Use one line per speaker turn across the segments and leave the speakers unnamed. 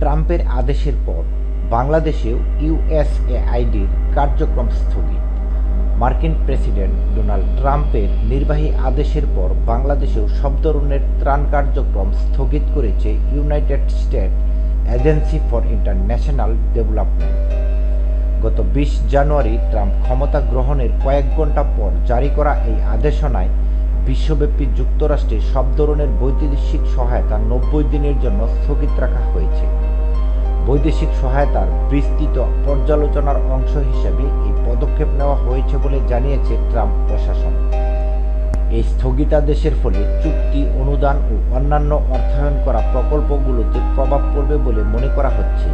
ট্রাম্পের আদেশের পর বাংলাদেশেও ইউএসএআইডির কার্যক্রম স্থগিত। মার্কিন প্রেসিডেন্ট ডোনাল্ড ট্রাম্পের নির্বাহী আদেশের পর বাংলাদেশেও সব ধরনের ত্রাণ কার্যক্রম স্থগিত করেছে United State Agency for International Development. গত বিশ জানুয়ারি ট্রাম্প ক্ষমতা গ্রহণের কয়েক ঘণ্টা পর জারি করা এই আদেশনায় বিশ্বব্যাপী যুক্তরাষ্ট্রে সব ধরনের বৈদেশিক সহায়তা নব্বই দিনের জন্য স্থগিত রাখা হয়েছে। বৈদেশিক সহায়তার বিস্তৃত পর্যালোচনার অংশ হিসেবে এই পদক্ষেপ নেওয়া হয়েছে বলে জানিয়েছে ট্রাম্প প্রশাসন। এই স্থগিতাদেশের ফলে চুক্তি, অনুদান ও অন্যান্য অর্থায়ন করা প্রকল্পগুলোতে প্রভাব পড়বে বলে মনে করা হচ্ছে।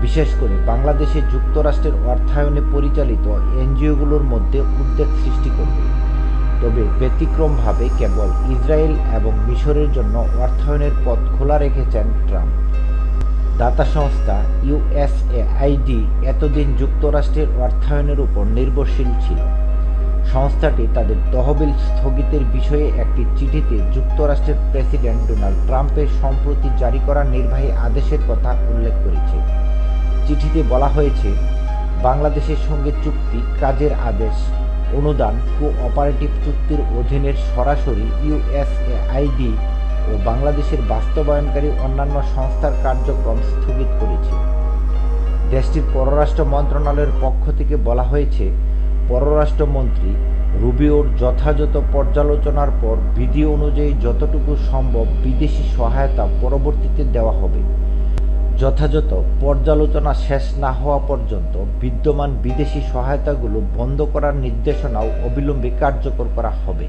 বিশেষ করে বাংলাদেশে যুক্তরাষ্ট্রের অর্থায়নে পরিচালিত এনজিওগুলোর মধ্যে উদ্বেগ সৃষ্টি করবে। তবে ব্যতিক্রমভাবে কেবল ইসরায়েল এবং মিশরের জন্য অর্থায়নের পথ খোলা রেখেছেন ট্রাম্প। দাতা সংস্থা ইউএসএআইডি এতদিন যুক্তরাষ্ট্রের অর্থায়নের উপর নির্ভরশীল ছিল। সংস্থাটি তাদের তহবিল স্থগিতের বিষয়ে একটি চিঠিতে যুক্তরাষ্ট্রের প্রেসিডেন্ট ডোনাল্ড ট্রাম্পের সম্প্রতি জারি করা নির্বাহী আদেশের কথা উল্লেখ করেছে। চিঠিতে বলা হয়েছে, বাংলাদেশের সঙ্গে চুক্তি, কাজের আদেশ, অনুদান কো অপারেটিভ চুক্তির অধীনের সরাসরি ইউএসএআইডি ও বাংলাদেশের বাস্তবায়নকারী অন্যান্য সংস্থার কার্যক্রম স্থগিত করেছে। দেশটির পররাষ্ট্র মন্ত্রণালয়ের পক্ষ থেকে বলা হয়েছে, পররাষ্ট্রমন্ত্রী রুবিওর যথাযথ পর্যালোচনার পর বিধি অনুযায়ী যতটুকু সম্ভব বিদেশি সহায়তা পরবর্তীতে দেওয়া হবে। যথাযথ পর্যালোচনা শেষ না হওয়া পর্যন্ত বিদ্যমান বিদেশি সহায়তাগুলো বন্ধ করার নির্দেশনাও অবিলম্বে কার্যকর করা হবে।